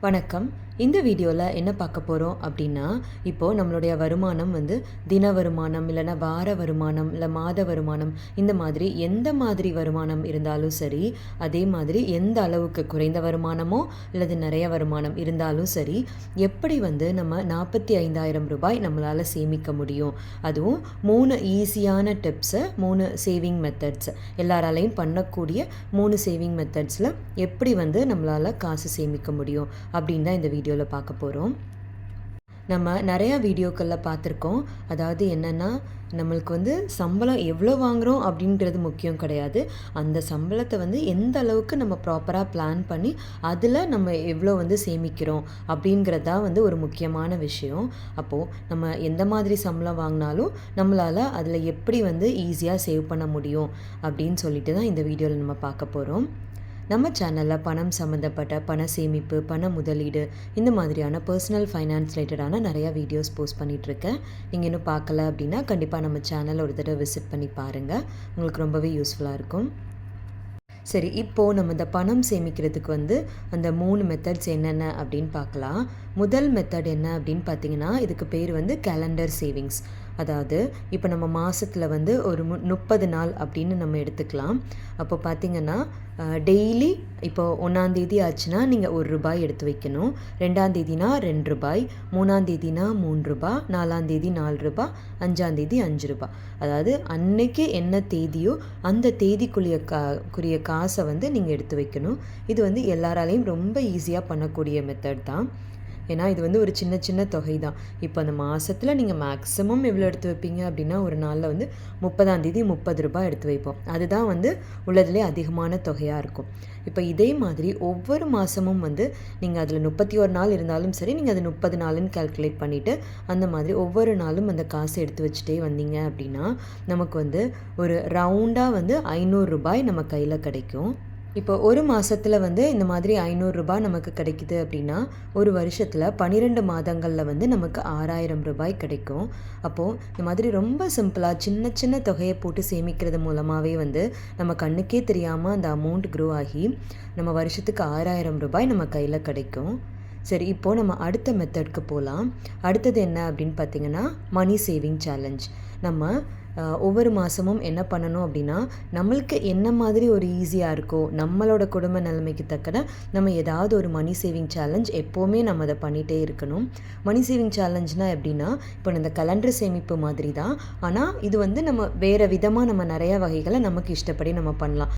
வணக்கம். இந்த வீடியோவில் என்ன பார்க்க போகிறோம் அப்படின்னா இப்போது நம்மளுடைய வருமானம் வந்து தின வருமானம் இல்லைன்னா வார வருமானம் இல்லை மாத வருமானம் இந்த மாதிரி எந்த மாதிரி வருமானம் இருந்தாலும் சரி அதே மாதிரி எந்த அளவுக்கு குறைந்த வருமானமோ அல்லது நிறைய வருமானம் இருந்தாலும் சரி எப்படி வந்து நம்ம நாற்பத்தி ஐந்தாயிரம் ரூபாய் நம்மளால் சேமிக்க முடியும்? அதுவும் மூணு ஈஸியான டிப்ஸு மூணு சேவிங் மெத்தட்ஸ் எல்லாராலையும் பண்ணக்கூடிய மூணு சேவிங் மெத்தட்ஸில் எப்படி வந்து நம்மளால் காசு சேமிக்க முடியும்? அப்படின்னு தான் இந்த வீடியோ வீடியோவில் பார்க்க போகிறோம் நம்ம நிறையா வீடியோக்களில் பார்த்துருக்கோம். அதாவது என்னென்னா நம்மளுக்கு வந்து சம்பளம் எவ்வளோ வாங்குகிறோம் அப்படின்றது முக்கியம் கிடையாது. அந்த சம்பளத்தை வந்து எந்த அளவுக்கு நம்ம ப்ராப்பராக பிளான் பண்ணி அதில் நம்ம எவ்வளோ வந்து சேமிக்கிறோம் அப்படிங்கிறது தான் வந்து ஒரு முக்கியமான விஷயம். அப்போது நம்ம எந்த மாதிரி சம்பளம் வாங்கினாலும் நம்மளால் அதில் எப்படி வந்து ஈஸியாக சேவ் பண்ண முடியும் அப்படின்னு சொல்லிட்டு தான் இந்த வீடியோவில் நம்ம பார்க்க போகிறோம் நம்ம சேனலில் பணம் சம்மந்தப்பட்ட பண சேமிப்பு பண முதலீடு இந்த மாதிரியான பர்சனல் ஃபைனான்ஸ் ரிலேட்டடான நிறையா வீடியோஸ் போஸ்ட் பண்ணிகிட்ருக்கேன் நீங்கள் இன்னும் பார்க்கல அப்படின்னா கண்டிப்பாக நம்ம சேனலை ஒரு தடவை விசிட் பண்ணி பாருங்கள் உங்களுக்கு ரொம்பவே யூஸ்ஃபுல்லாக இருக்கும். சரி இப்போது நம்ம இந்த பணம் சேமிக்கிறதுக்கு வந்து அந்த மூணு மெத்தட்ஸ் என்னென்ன அப்படின்னு பார்க்கலாம். முதல் மெத்தட் என்ன அப்படின்னு பார்த்தீங்கன்னா இதுக்கு பேர் வந்து கேலண்டர் சேவிங்ஸ் அதாவது இப்போ நம்ம மாதத்தில் வந்து ஒரு மு முப்பது நாள் அப்படின்னு நம்ம எடுத்துக்கலாம். அப்போ பார்த்தீங்கன்னா டெய்லி இப்போ ஒன்றாந்தேதி ஆச்சுன்னா நீங்கள் ஒரு ரூபாய் எடுத்து வைக்கணும். ரெண்டாந்தேதினா ரெண்டு ரூபாய் மூணாந்தேதினா மூணு ரூபாய் நாலாந்தேதி நாலு ரூபாய் அஞ்சாந்தேதி அஞ்சு ரூபாய். அதாவது அன்னைக்கு என்ன தேதியோ அந்த தேதிக்குரிய கா குரிய காசை வந்து நீங்கள் எடுத்து வைக்கணும். இது வந்து எல்லாராலையும் ரொம்ப ஈஸியாக பண்ணக்கூடிய மெத்தட் தான். ஏன்னா இது வந்து ஒரு சின்ன சின்ன தொகை தான் இப்போ அந்த மாதத்தில் நீங்கள் மேக்ஸிமம் எவ்வளோ எடுத்து வைப்பீங்க அப்படின்னா ஒரு நாளில் வந்து முப்பதாந்தேதி முப்பது ரூபாய் எடுத்து வைப்போம். அதுதான் வந்து உள்ளதுலேயே அதிகமான தொகையாக இருக்கும். இப்போ இதே மாதிரி ஒவ்வொரு மாதமும் வந்து நீங்கள் அதில் முப்பத்தி ஒரு நாள் இருந்தாலும் சரி நீங்கள் அது முப்பது நாளுன்னு கால்குலேட் பண்ணிவிட்டு அந்த மாதிரி ஒவ்வொரு நாளும் அந்த காசை எடுத்து வச்சுட்டே வந்தீங்க அப்படின்னா நமக்கு வந்து ஒரு ரவுண்டாக வந்து ஐநூறுரூபாய் நம்ம கையில் கிடைக்கும். இப்போ ஒரு மாதத்தில் வந்து இந்த மாதிரி ஐநூறுரூபா நமக்கு கிடைக்குது அப்படின்னா ஒரு வருஷத்தில் பன்னிரெண்டு மாதங்களில் வந்து நமக்கு ஆறாயிரம் ரூபாய் கிடைக்கும். அப்போது இந்த மாதிரி ரொம்ப சிம்பிளாக சின்ன சின்ன தொகையை போட்டு சேமிக்கிறது மூலமாகவே வந்து நம்ம கண்ணுக்கே தெரியாமல் அந்த அமௌண்ட் க்ரோ ஆகி நம்ம வருஷத்துக்கு ஆறாயிரம் ரூபாய் நம்ம கையில் கிடைக்கும். சரி இப்போது நம்ம அடுத்த மெத்தட்க்கு போகலாம் அடுத்தது என்ன அப்படின்னு பார்த்தீங்கன்னா மணி சேவிங் சேலஞ்ச் நம்ம ஒவ்வொரு மாதமும் என்ன பண்ணணும் அப்படின்னா நம்மளுக்கு என்ன மாதிரி ஒரு ஈஸியாக இருக்கோ நம்மளோட குடும்ப நிலைமைக்கு தக்கன நம்ம ஏதாவது ஒரு மணி சேவிங் சேலஞ்ச் எப்போவுமே நம்ம அதை பண்ணிகிட்டே இருக்கணும். மணி சேவிங் சேலஞ்ச்னால் எப்படின்னா இப்போ இந்த கலண்டர் சேமிப்பு மாதிரி தான். ஆனால் இது வந்து நம்ம வேறு விதமாக நம்ம நிறையா வகைகளை நமக்கு இஷ்டப்படி நம்ம பண்ணலாம்.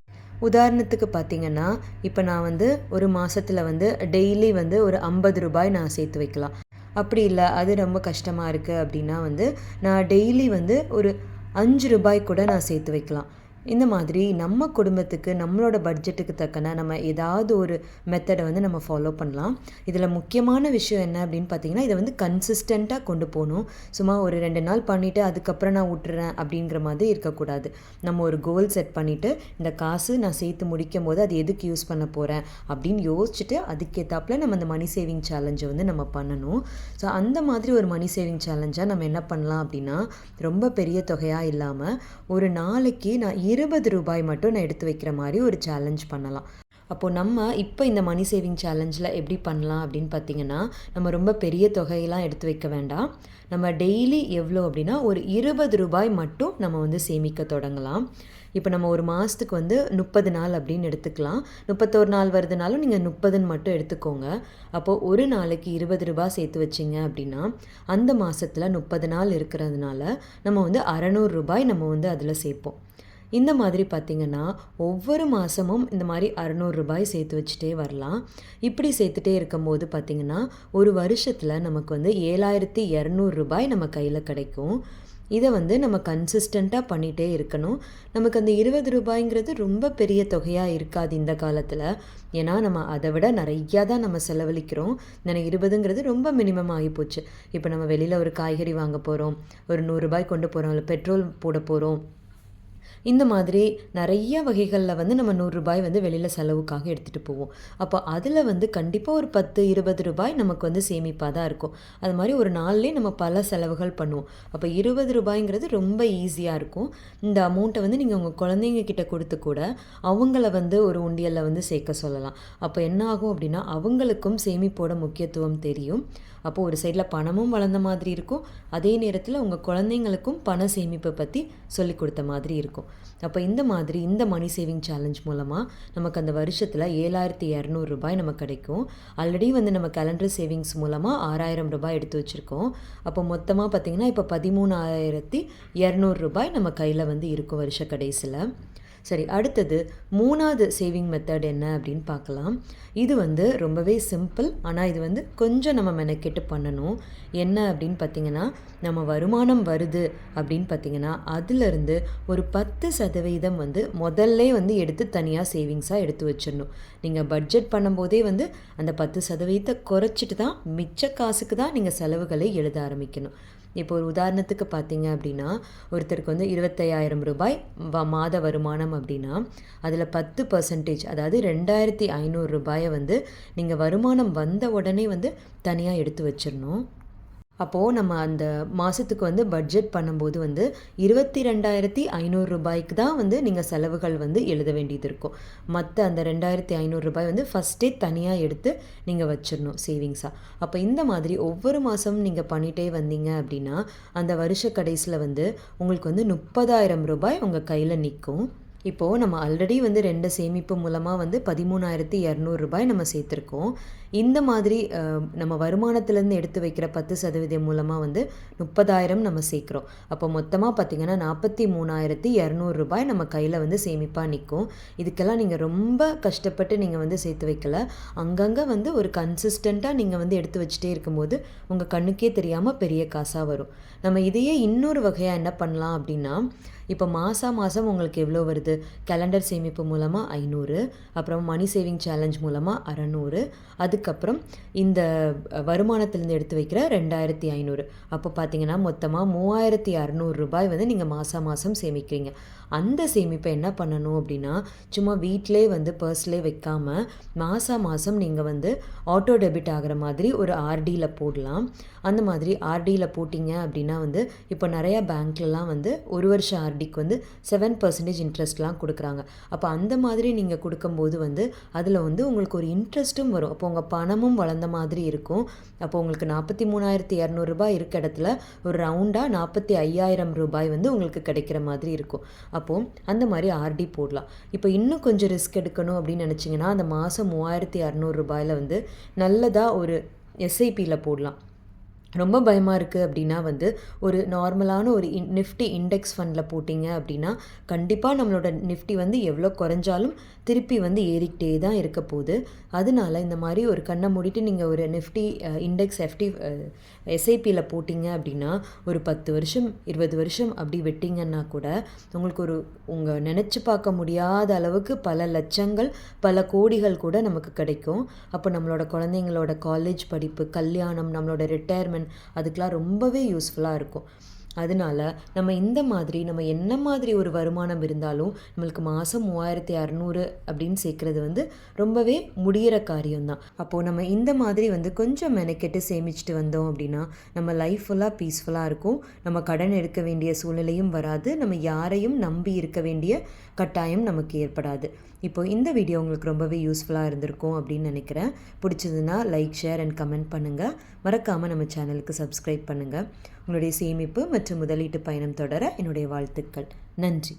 உதாரணத்துக்கு பார்த்திங்கன்னா இப்போ நான் வந்து ஒரு மாதத்தில் வந்து டெய்லி வந்து ஒரு ஐம்பது ரூபாய் நான் சேர்த்து வைக்கலாம். அப்படி இல்லை அது ரொம்ப கஷ்டமாக இருக்குது அப்படின்னா வந்து நான் டெய்லி வந்து ஒரு அஞ்சு ரூபாய் கூட நான் சேர்த்து வைக்கலாம். இந்த மாதிரி நம்ம குடும்பத்துக்கு நம்மளோட பட்ஜெட்டுக்கு தக்கன நம்ம ஏதாவது ஒரு மெத்தடை வந்து நம்ம ஃபாலோ பண்ணலாம். இதில் முக்கியமான விஷயம் என்ன அப்படின்னு பார்த்தீங்கன்னா இதை வந்து கன்சிஸ்டண்ட்டாக கொண்டு போகணும். சும்மா ஒரு ரெண்டு நாள் பண்ணிவிட்டு அதுக்கப்புறம் நான் விட்டுறேன் அப்படிங்கிற மாதிரி இருக்கக்கூடாது. நம்ம ஒரு கோல் செட் பண்ணிவிட்டு இந்த காசு நான் சேர்த்து முடிக்கும் போது அது எதுக்கு யூஸ் பண்ண போகிறேன் அப்படின்னு யோசிச்சுட்டு அதுக்கேற்றாப்புல நம்ம அந்த மணி சேவிங் சேலஞ்சை வந்து நம்ம பண்ணணும். ஸோ அந்த மாதிரி ஒரு மணி சேவிங் சேலஞ்சாக நம்ம என்ன பண்ணலாம் அப்படின்னா ரொம்ப பெரிய தொகையாக இல்லாமல் ஒரு நாளைக்கு நான் இருபது ரூபாய் மட்டும் நான் எடுத்து வைக்கிற மாதிரி ஒரு சேலஞ்ச் பண்ணலாம். அப்போது நம்ம இப்போ இந்த மணி சேவிங் சேலஞ்சில் எப்படி பண்ணலாம் அப்படின்னு பார்த்தீங்கன்னா நம்ம ரொம்ப பெரிய தொகையெல்லாம் எடுத்து வைக்க வேண்டாம். நம்ம டெய்லி எவ்வளோ அப்படின்னா ஒரு இருபது ரூபாய் மட்டும் நம்ம வந்து சேமிக்க தொடங்கலாம். இப்போ நம்ம ஒரு மாதத்துக்கு வந்து முப்பது நாள் அப்படின்னு எடுத்துக்கலாம். முப்பத்தோரு நாள் வருதுனாலும் நீங்கள் முப்பதுன்னு மட்டும் எடுத்துக்கோங்க. அப்போது ஒரு நாளைக்கு இருபது ரூபாய் சேர்த்து வச்சிங்க அப்படின்னா அந்த மாதத்தில் முப்பது நாள் இருக்கிறதுனால நம்ம வந்து அறநூறு ரூபாய் நம்ம வந்து அதில் சேர்ப்போம். இந்த மாதிரி பார்த்திங்கன்னா ஒவ்வொரு மாதமும் இந்த மாதிரி அறநூறு ரூபாய் சேர்த்து வச்சுட்டே வரலாம். இப்படி சேர்த்துட்டே இருக்கும்போது பார்த்திங்கன்னா ஒரு வருஷத்தில் நமக்கு வந்து ஏழாயிரத்தி இரநூறு ரூபாய் நம்ம கையில் கிடைக்கும். இதை வந்து நம்ம கன்சிஸ்டண்ட்டாக பண்ணிகிட்டே இருக்கணும். நமக்கு அந்த இருபது ரூபாய்ங்கிறது ரொம்ப பெரிய தொகையாக இருக்காது இந்த காலத்தில். ஏன்னா நம்ம அதை விட நிறையா தான் நம்ம செலவழிக்கிறோம். எனக்கு இருபதுங்கிறது ரொம்ப மினிமம் ஆகி போச்சு. இப்போ நம்ம வெளியில் ஒரு காய்கறி வாங்க போகிறோம் ஒரு நூறுரூபாய் கொண்டு போகிறோம் இல்லை பெட்ரோல் போட போகிறோம் இந்த மாதிரி நிறைய வகைகளில் வந்து நம்ம நூறுரூபாய் வந்து வெளியில் செலவுக்காக எடுத்துகிட்டு போவோம். அப்போ அதில் வந்து கண்டிப்பாக ஒரு பத்து இருபது ரூபாய் நமக்கு வந்து சேமிப்பாக தான் இருக்கும். அது மாதிரி ஒரு நாள்லேயே நம்ம பல செலவுகள் பண்ணுவோம். அப்போ இருபது ரூபாய்ங்கிறது ரொம்ப ஈஸியாக இருக்கும். இந்த அமௌண்ட்டை வந்து நீங்கள் உங்கள் குழந்தைங்க கிட்ட கொடுத்து கூட அவங்கள வந்து ஒரு உண்டியலில் வந்து சேர்க்க சொல்லலாம். அப்போ என்ன ஆகும் அப்படின்னா அவங்களுக்கும் சேமிப்போட முக்கியத்துவம் தெரியும். அப்போது ஒரு சைடில் பணமும் வளர்ந்த மாதிரி இருக்கும். அதே நேரத்தில் உங்கள் குழந்தைங்களுக்கும் பண சேமிப்பை பற்றி சொல்லி கொடுத்த மாதிரி இருக்கும். அப்போ இந்த மாதிரி இந்த மணி சேவிங் சேலஞ்ச் மூலமாக நமக்கு அந்த வருஷத்தில் ஏழாயிரத்தி இரநூறு ரூபாய் நமக்கு கிடைக்கும். ஆல்ரெடி வந்து நம்ம கேலண்டர் சேவிங்ஸ் மூலமாக ஆறாயிரம் ரூபாய் எடுத்து வச்சுருக்கோம். அப்போ மொத்தமாக பார்த்திங்கன்னா இப்போ பதிமூணாயிரத்தி இரநூறு ரூபாய் நம்ம கையில் வந்து இருக்கும் வருஷ கடைசியில் சரி அடுத்தது மூணாவது சேவிங் மெத்தட் என்ன அப்படின்னு பார்க்கலாம். இது வந்து ரொம்பவே சிம்பிள் ஆனால் இது வந்து கொஞ்சம் நம்ம மெனக்கெட்டு பண்ணணும். என்ன அப்படின்னு பார்த்தீங்கன்னா நம்ம வருமானம் வருது அப்படின்னு பார்த்தீங்கன்னா அதுலேருந்து ஒரு பத்து சதவீதம் வந்து முதல்ல வந்து எடுத்து தனியாக சேவிங்ஸாக எடுத்து வச்சிடணும். நீங்கள் பட்ஜெட் பண்ணும்போதே வந்து அந்த பத்து சதவீதத்தை குறைச்சிட்டு தான் மிச்ச காசுக்கு தான் நீங்கள் செலவுகளை எழுத ஆரம்பிக்கணும். இப்போ ஒரு உதாரணத்துக்கு பார்த்தீங்க அப்படின்னா ஒருத்தருக்கு வந்து இருபத்தையாயிரம் ரூபாய் வ மாத வருமானம் அப்படின்னா அதில் பத்து பர்சன்டேஜ் அதாவது ரெண்டாயிரத்தி ஐநூறு ரூபாயை வந்து நீங்கள் வருமானம் வந்த உடனே வந்து தனியாக எடுத்து வச்சிடணும். அப்போது நம்ம அந்த மாதத்துக்கு வந்து பட்ஜெட் பண்ணும்போது வந்து இருபத்தி ரெண்டாயிரத்தி ஐநூறு ரூபாய்க்கு தான் வந்து நீங்கள் செலவுகள் வந்து எழுத வேண்டியது இருக்கும். மற்ற அந்த ரெண்டாயிரத்தி ஐநூறு ரூபாய் வந்து ஃபஸ்ட்டே தனியாக எடுத்து நீங்கள் வச்சிடணும் சேவிங்ஸாக அப்போ இந்த மாதிரி ஒவ்வொரு மாதமும் நீங்கள் பண்ணிகிட்டே வந்தீங்க அப்படின்னா அந்த வருஷ கடைசியில் வந்து உங்களுக்கு வந்து முப்பதாயிரம் ரூபாய் உங்கள் கையில் நிற்கும் இப்போது நம்ம ஆல்ரெடி வந்து ரெண்டு சேமிப்பு மூலமாக வந்து பதிமூணாயிரத்தி இரநூறுபாய் நம்ம சேர்த்துருக்கோம். இந்த மாதிரி நம்ம வருமானத்துலேருந்து எடுத்து வைக்கிற பத்து சதவீதம் மூலமாக வந்து முப்பதாயிரம் நம்ம சேர்க்குறோம். அப்போ மொத்தமாக பார்த்திங்கன்னா நாற்பத்தி மூணாயிரத்தி இரநூறுபாய் நம்ம கையில் வந்து சேமிப்பாக நிற்கும் இதுக்கெல்லாம் நீங்கள் ரொம்ப கஷ்டப்பட்டு நீங்கள் வந்து சேர்த்து வைக்கல. அங்கங்கே வந்து ஒரு கன்சிஸ்டண்ட்டாக நீங்கள் வந்து எடுத்து வச்சுட்டே இருக்கும்போது உங்கள் கண்ணுக்கே தெரியாமல் பெரிய காசாக வரும். நம்ம இதையே இன்னொரு வகையாக என்ன பண்ணலாம் அப்படின்னா இப்போ மாதம் மாதம் உங்களுக்கு எவ்வளோ வருது? கேலண்டர் சேமிப்பு மூலமாக ஐநூறு அப்புறம் மணி சேவிங் சேலஞ்ச் மூலமாக அறநூறு அதுக்கப்புறம் இந்த வருமானத்திலேருந்து எடுத்து வைக்கிற ரெண்டாயிரத்தி ஐநூறு. அப்போ பார்த்தீங்கன்னா மொத்தமாக மூவாயிரத்தி அறநூறு ரூபாய் வந்து நீங்கள் மாதம் மாதம் சேமிக்கிறீங்க. அந்த சேமிப்பை என்ன பண்ணணும் அப்படின்னா சும்மா வீட்டிலே வந்து பர்ஸ்லேயே வைக்காமல் மாதம் மாதம் நீங்கள் வந்து ஆட்டோ டெபிட் ஆகிற மாதிரி ஒரு ஆர்டியில் போடலாம். அந்த மாதிரி ஆர்டியில் போட்டிங்க அப்படின்னா வந்து இப்போ நிறையா பேங்க்லலாம் வந்து ஒரு வருஷம் ஆர்டிக்கு வந்து செவன் பர்சன்டேஜ் இன்ட்ரெஸ்ட்லாம் கொடுக்குறாங்க. அப்போ அந்த மாதிரி நீங்கள் கொடுக்கும்போது வந்து அதில் வந்து உங்களுக்கு ஒரு இன்ட்ரெஸ்ட்டும் வரும். அப்போ உங்கள் பணமும் வளர்ந்த மாதிரி இருக்கும். அப்போ உங்களுக்கு நாற்பத்தி மூணாயிரத்தி இரநூறுபா இருக்க இடத்துல ஒரு ரவுண்டாக நாற்பத்தி ஐயாயிரம் ரூபாய் வந்து உங்களுக்கு கிடைக்கிற மாதிரி இருக்கும். அப்போது அந்த மாதிரி ஆர்டி போடலாம். இப்போ இன்னும் கொஞ்சம் ரிஸ்க் எடுக்கணும் அப்படின்னு நினச்சிங்கன்னா அந்த மாதம் மூவாயிரத்தி இரநூறுபாயில் வந்து நல்லதாக ஒரு எஸ்ஐபியில் போடலாம். ரொம்ப பயமாக இருக்குது அப்படின்னா வந்து ஒரு நார்மலான ஒரு இன் நிஃப்டி இண்டெக்ஸ் ஃபண்டில் போட்டிங்க அப்படின்னா கண்டிப்பாக நம்மளோட நிஃப்டி வந்து எவ்வளோ குறைஞ்சாலும் திருப்பி வந்து ஏறிக்கிட்டே தான் இருக்க போகுது. அதனால இந்த மாதிரி ஒரு கண்ணை மூடிட்டு நீங்கள் ஒரு நிஃப்டி இண்டெக்ஸ் எஃப்டி எஸ்ஐபியில் போட்டிங்க அப்படின்னா ஒரு பத்து வருஷம் இருபது வருஷம் அப்படி வெட்டிங்கன்னா கூட உங்களுக்கு ஒரு உங்கள் நினச்சி பார்க்க முடியாத அளவுக்கு பல லட்சங்கள் பல கோடிகள் கூட நமக்கு கிடைக்கும். அப்போ நம்மளோட குழந்தைங்களோட காலேஜ் படிப்பு கல்யாணம் நம்மளோட ரிட்டையர்மெண்ட் அதுக்கெலாம் ரொம்பவே யூஸ்ஃபுல்லாக இருக்கும். அதனால நம்ம இந்த மாதிரி நம்ம என்ன மாதிரி ஒரு வருமானம் இருந்தாலும் நம்மளுக்கு மாதம் மூவாயிரத்தி அறநூறு அப்படின்னு சேர்க்குறது வந்து ரொம்பவே முடிகிற காரியம்தான். அப்போது நம்ம இந்த மாதிரி வந்து கொஞ்சம் மெனக்கெட்டு சேமிச்சுட்டு வந்தோம் அப்படின்னா நம்ம லைஃப் ஃபுல்லாக பீஸ்ஃபுல்லாக இருக்கும். நம்ம கடன் எடுக்க வேண்டிய சூழ்நிலையும் வராது. நம்ம யாரையும் நம்பி இருக்க வேண்டிய கட்டாயம் நமக்கு ஏற்படாது. இப்போ இந்த வீடியோ உங்களுக்கு ரொம்பவே யூஸ்ஃபுல்லாக இருந்திருக்கும் அப்படின்னு நினைக்கிறேன். பிடிச்சதுன்னா லைக் ஷேர் அண்ட் கமெண்ட் பண்ணுங்கள் மறக்காமல் நம்ம சேனலுக்கு சப்ஸ்கிரைப் பண்ணுங்கள் உங்களுடைய சேமிப்பு மற்றும் முதலீட்டு பயணம் தொடர என்னுடைய வாழ்த்துக்கள். நன்றி.